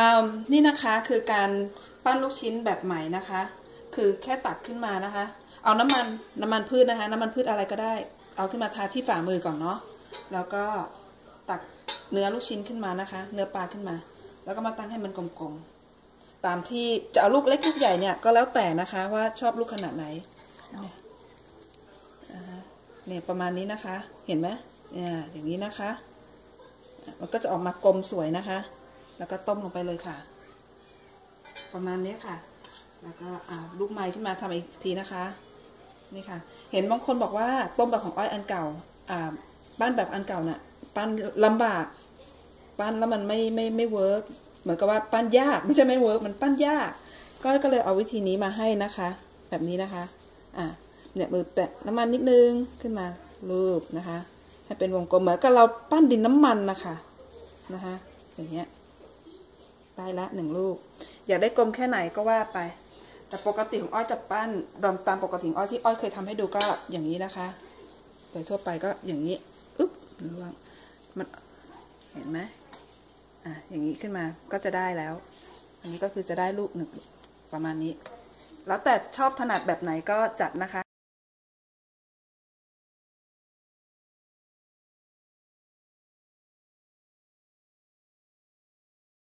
อ่านี่นะคะคือการปั้นลูกชิ้นแบบใหม่นะคะ คือแค่ตักขึ้นมานะคะ เอาน้ำมันน้ำมันพืชนะคะ น้ำมันพืชอะไรก็ได้ เอาขึ้นมาทาที่ฝ่ามือก่อนเนาะแล้วก็ตักเนื้อลูกชิ้นขึ้นมานะคะ เนื้อปลาขึ้นมา แล้วก็มาตั้งให้มันกลมๆตามที่จะเอาลูกเล็กลูกใหญ่เนี่ยก็แล้วแต่นะคะ ว่าชอบลูกขนาดไหนเนี่ยประมาณนี้นะคะ เห็นไหมเนี่ยอย่างนี้นะคะ มันก็จะออกมากลมสวยนะคะ แล้วก็ต้มลงไปเลยค่ะ ประมาณนี้ค่ะ แล้วก็อ่าลูกไม้ขึ้นมาทำอีกทีนะคะ นี่ค่ะ เห็นบางคนบอกว่าต้มแบบของอ้อยอันเก่าอ่าปั้นแบบอันเก่าน่ะ ปั้นลำบาก ปั้นแล้วมันไม่ไม่ไม่เวิร์กเหมือนกับว่าปั้นยากไม่ใช่ไม่เวิร์กมันปั้นยาก ก็ก็เลยเอาวิธีนี้มาให้นะคะ แบบนี้นะคะ อ่าเนี่ยมือแตะน้ำมันนิดนึงขึ้นมาลูบนะคะ ให้เป็นวงกลมเหมือนกับเราปั้นดินน้ำมันนะคะนะคะ อย่างเงี้ย ได้ละหนึ่งลูก อยากได้กลมแค่ไหนก็ว่าไป แต่ปกติของอ้อยจะปั้นดอมตามปกติของอ้อยที่อ้อยเคยทำให้ดูก็อย่างนี้นะคะ โดยทั่วไปก็อย่างนี้อึ๊บล่วงมันเห็นไหมอะอย่างนี้ขึ้นมาก็จะได้แล้ว อันนี้ก็คือจะได้ลูกหนึ่งประมาณนี้ แล้วแต่ชอบถนัดแบบไหนก็จัดนะคะ